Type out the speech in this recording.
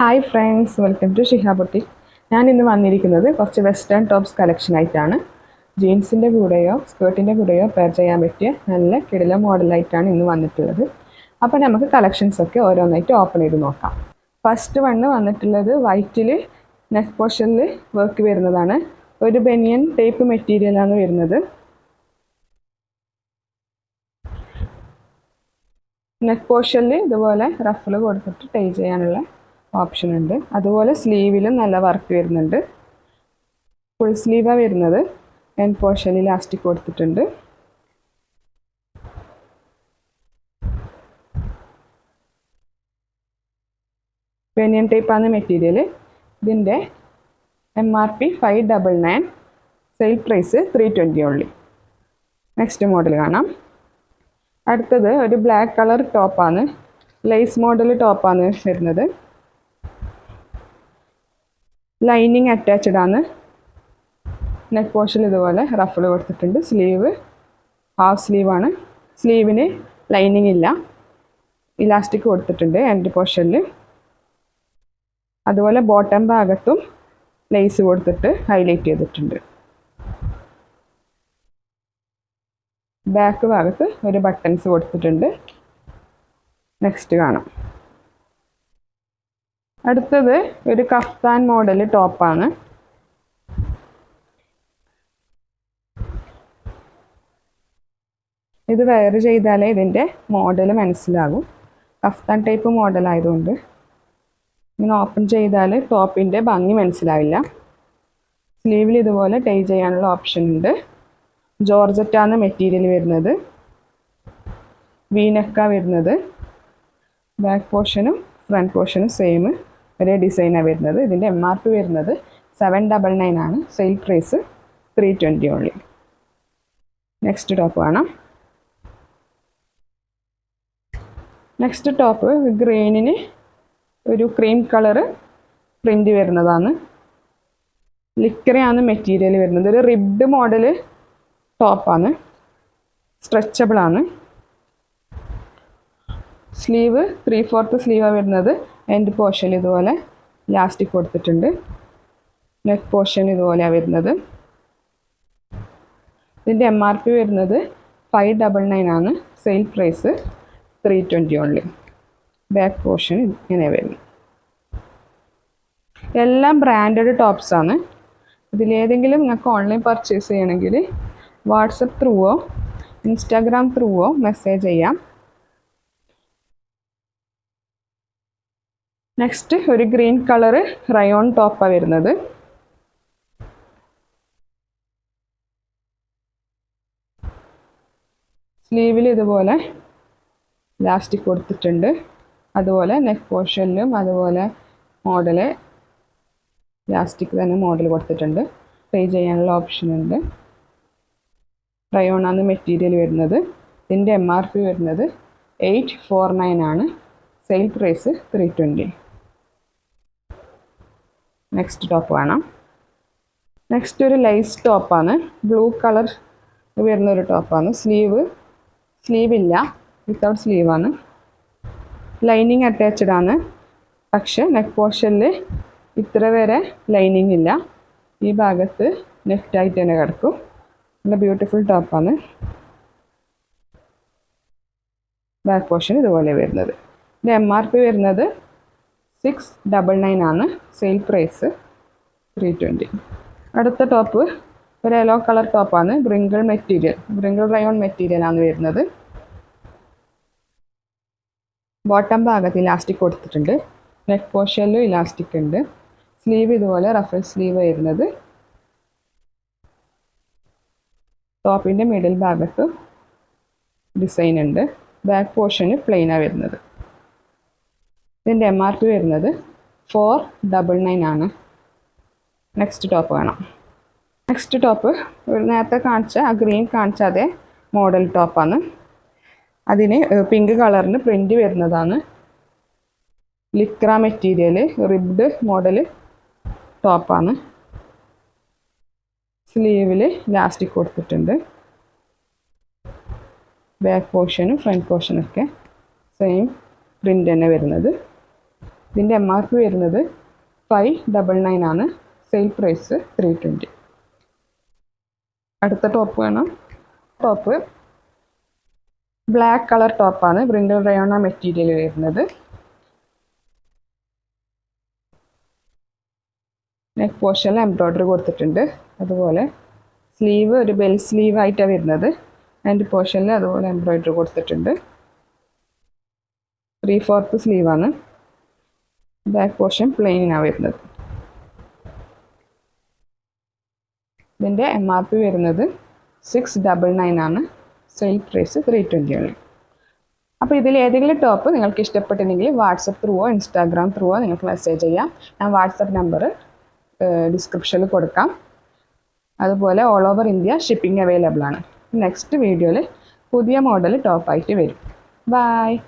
Hi friends welcome to Shiha boutique ഞാൻ ഇന്ന് വന്നിരിക്കുന്നത് കുറച്ച് വെസ്റ്റേൺ ടോപ്സ് കളക്ഷൻ ആയിട്ടാണ്. ജീൻസിന്റെ കൂടെയോ സ്കേർട്ടിന്റെ കൂടെയോ പെയർ ചെയ്യാൻ പറ്റിയ നല്ല കിടില മോഡലായിട്ടാണ് ഇന്ന് വന്നിട്ടുള്ളത്. അപ്പോൾ നമുക്ക് കളക്ഷൻസ് ഒക്കെ ഓരോന്നായിട്ട് ഓപ്പൺ ചെയ്ത് നോക്കാം. ഫസ്റ്റ് വണ്ണ് വന്നിട്ടുള്ളത് വൈറ്റിൽ നെക് പോർഷനിൽ വർക്ക് വരുന്നതാണ്. ഒരു ബനിയൻ ടേപ്പ് മെറ്റീരിയലാണ് വരുന്നത്. നെക് പോർഷനിൽ ഇതുപോലെ റഫിൾ കൊടുത്തിട്ട് ടൈ ചെയ്യാനുള്ള ഓപ്ഷൻ ഉണ്ട്. അതുപോലെ സ്ലീവിലും നല്ല വർക്ക് വരുന്നുണ്ട്. ഫുൾ സ്ലീവാണ് വരുന്നത്. എൻ പോർഷനിൽ ലാസ്റ്റിക് കൊടുത്തിട്ടുണ്ട്. ബനിയൻ ടൈപ്പാണ് മെറ്റീരിയൽ ഇതിന്റെ M R P five double nine sale price three twenty only next model കാണാം. അടുത്തത് ഒരു ബ്ലാക്ക് കളർ ടോപ്പാണ് ലേസ് മോഡൽ ടോപ്പാണ് വരുന്നത്. ലൈനിങ് അറ്റാച്ച്ഡ് ആണ്. നെക്ക് പോർഷൻ ഇതുപോലെ റഫിൾ കൊടുത്തിട്ടുണ്ട്. സ്ലീവ് ഹാഫ് സ്ലീവാണ് സ്ലീവിന് ലൈനിങ് ഇല്ല. ഇലാസ്റ്റിക് കൊടുത്തിട്ടുണ്ട് എന്റെ പോർഷനിൽ അതുപോലെ ബോട്ടം ഭാഗത്തും ലേസ് കൊടുത്തിട്ട് ഹൈലൈറ്റ് ചെയ്തിട്ടുണ്ട്. ബാക്ക് ഭാഗത്ത് ഒരു ബട്ടൺസ് കൊടുത്തിട്ടുണ്ട്. നെക്സ്റ്റ് കാണാം. അടുത്തത് ഒരു കഫ്താൻ മോഡൽ ടോപ്പാണ് ഇത് വെയർ ചെയ്താലേ ഇതിന്റെ മോഡൽ മനസ്സിലാകും. കഫ്താൻ ടൈപ്പ് മോഡൽ ആയതുകൊണ്ട് ഇങ്ങനെ ഓപ്പൺ ചെയ്താൽ ടോപ്പിന്റെ ഭംഗി മനസ്സിലാവില്ല. സ്ലീവിൽ ഇതുപോലെ ടൈ ചെയ്യാനുള്ള ഓപ്ഷൻ ഉണ്ട്. ജോർജറ്റാണ് മെറ്റീരിയൽ വരുന്നത്. വീനക്ക വരുന്നത്. ബാക്ക് പോർഷനും ഫ്രണ്ട് പോർഷനും സെയിം ഒരേ ഡിസൈനാണ് വരുന്നത്. ഇതിന്റെ എം ആർ പി വരുന്നത് സെവൻ ഡബിൾ നയൻ ആണ്. Sale price three twenty only next top കാണാം. നെക്സ്റ്റ് ടോപ്പ് ഗ്രീനിന് ഒരു ക്രീം കളറ് പ്രിന്റ് വരുന്നതാണ്. ലിക്കറയാണ് മെറ്റീരിയൽ വരുന്നത്. ഒരു റിബ്ഡ് മോഡൽ ടോപ്പാണ് സ്ട്രെച്ചബിൾ ആണ്. സ്ലീവ് ത്രീ ഫോർത്ത് സ്ലീവാണ് വരുന്നത്. എൻഡ് പോർഷൻ ഇതുപോലെ ലാസ്റ്റിൽ കൊടുത്തിട്ടുണ്ട്. നെക്ക് പോർഷൻ ഇതുപോലെയാണ് വരുന്നത്. ഇതിന്റെ എം ആർ പി വരുന്നത് ഫൈവ് ഡബിൾ നയൻ ആണ്. Sale price three twenty only back portion ഇങ്ങനെ വരുന്നു എല്ലാം ബ്രാൻഡഡ് ടോപ്സാണ് ഇതിലേതെങ്കിലും നിങ്ങൾക്ക് ഓൺലൈൻ പർച്ചേസ് ചെയ്യണമെങ്കിൽ വാട്സപ്പ് ത്രൂവോ ഇൻസ്റ്റാഗ്രാം ത്രൂവോ മെസ്സേജ് ചെയ്യാം. നെക്സ്റ്റ് ഒരു ഗ്രീൻ കളറ് റയോൺ ടോപ്പാണ് വരുന്നത്. സ്ലീവിൽ ഇതുപോലെ ലാസ്റ്റിക് കൊടുത്തിട്ടുണ്ട്. അതുപോലെ നെക്ക് പോർഷനിലും അതുപോലെ മോഡൽ ലാസ്റ്റിക് തന്നെ മോഡൽ കൊടുത്തിട്ടുണ്ട്. പേ ചെയ്യാനുള്ള ഓപ്ഷൻ ഉണ്ട്. റയോണാണ് മെറ്റീരിയൽ വരുന്നത്. ഇതിന്റെ എം ആർ പി വരുന്നത് എയ്റ്റ് ഫോർ നയൻ ആണ്. Sale price three twenty next top വേണം. നെക്സ്റ്റ് ഒരു ലൈസ് ടോപ്പാണ് ബ്ലൂ കളർ വരുന്ന ഒരു ടോപ്പാണ് സ്ലീവ് സ്ലീവ് ഇല്ല. വിത്തൗട്ട് സ്ലീവാണ് ലൈനിങ് അറ്റാച്ച്ഡ് ആണ്. പക്ഷെ നെക്ക് പോർഷനിൽ ഇത്ര വരെ ലൈനിങ് ഇല്ല. ഈ ഭാഗത്ത് നെഫ്റ്റായിട്ട് തന്നെ കിടക്കും. നല്ല ബ്യൂട്ടിഫുൾ ടോപ്പാണ് ബാക്ക് പോർഷൻ ഇതുപോലെ വരുന്നത്. ഇതിന്റെ എം ആർ പി വരുന്നത് സിക്സ് ഡബിൾ നയൻ ആണ് സെയിൽ പ്രൈസ് ത്രീ ട്വന്റി അടുത്ത ടോപ്പ് ഒരു യെല്ലോ കളർ ടോപ്പാണ് ബ്രിങ്കിൾ മെറ്റീരിയൽ ബ്രിങ്കിൾ റയോൺ മെറ്റീരിയലാണ് വരുന്നത്. ബോട്ടം ഭാഗത്ത് ഇലാസ്റ്റിക് കൊടുത്തിട്ടുണ്ട്. നെക്ക് പോർഷനിലും ഇലാസ്റ്റിക് ഉണ്ട്. സ്ലീവ് ഇതുപോലെ റഫൽ സ്ലീവ് വരുന്നത്. ടോപ്പിന്റെ മിഡിൽ ഭാഗത്ത് ഡിസൈൻ ഉണ്ട്. ബാക്ക് പോർഷന് പ്ലെയിനാണ് വരുന്നത്. ഇതിന്റെ എം ആർ പി വരുന്നത് ഫോർ ഡബിൾ നയൻ ആണ്. നെക്സ്റ്റ് ടോപ്പ് വേണം. നെക്സ്റ്റ് ടോപ്പ് നേരത്തെ കാണിച്ച ആ ഗ്രീൻ കാണിച്ച അതേ മോഡൽ ടോപ്പാണ് അതിന് പിങ്ക് കളറിന് പ്രിന്റ് വരുന്നതാണ്. ലിക്ര മെറ്റീരിയൽ റിബ്ഡ് മോഡൽ ടോപ്പാണ് സ്ലീവിൽ ലാസ്റ്റിക് കൊടുത്തിട്ടുണ്ട്. ബാക്ക് പോർഷനും ഫ്രണ്ട് പോർഷനൊക്കെ സെയിം പ്രിന്റ് തന്നെ വരുന്നത്. ഇതിന്റെ എം ആർ പി വരുന്നത് ഫൈവ് ഡബിൾ നയൻ ആണ്. സെയിൽ പ്രൈസ് ത്രീ ട്വന്റി അടുത്ത ടോപ്പ് വേണം ടോപ്പ് ബ്ലാക്ക് കളർ ടോപ്പാണ് ബ്രിൻഡൽ റയോണ മെറ്റീരിയൽ വരുന്നത്. നെക്ക് പോർഷനിൽ എംബ്രോയ്ഡറി കൊടുത്തിട്ടുണ്ട്. അതുപോലെ സ്ലീവ് ഒരു ബെൽ സ്ലീവ് ആയിട്ടാണ് വരുന്നത്. അതിന്റെ പോർഷനിൽ അതുപോലെ എംബ്രോയ്ഡറി കൊടുത്തിട്ടുണ്ട്. ത്രീ ഫോർത്ത് സ്ലീവാണ് ബാക്ക് പോർഷൻ പ്ലെയിനാണ് വരുന്നത്. ഇതിന്റെ എം ആർ പി വരുന്നത് സിക്സ് ഡബിൾ നയൻ ആണ്. സെയിൽ പ്രൈസ് ത്രീ ട്വന്റി ആണ്. അപ്പോൾ ഇതിൽ ഏതെങ്കിലും ടോപ്പ് നിങ്ങൾക്ക് ഇഷ്ടപ്പെട്ടില്ലെങ്കിൽ വാട്സപ്പ് ത്രൂവോ ഇൻസ്റ്റാഗ്രാം ത്രൂവോ നിങ്ങൾക്ക് മെസ്സേജ് ചെയ്യാം. ഞാൻ വാട്സപ്പ് നമ്പർ ഡിസ്ക്രിപ്ഷനിൽ കൊടുക്കാം. അതുപോലെ all over India shipping available ആണ്. നെക്സ്റ്റ് വീഡിയോയിൽ പുതിയ മോഡൽ ടോപ്പായിട്ട് വരും. ബായ്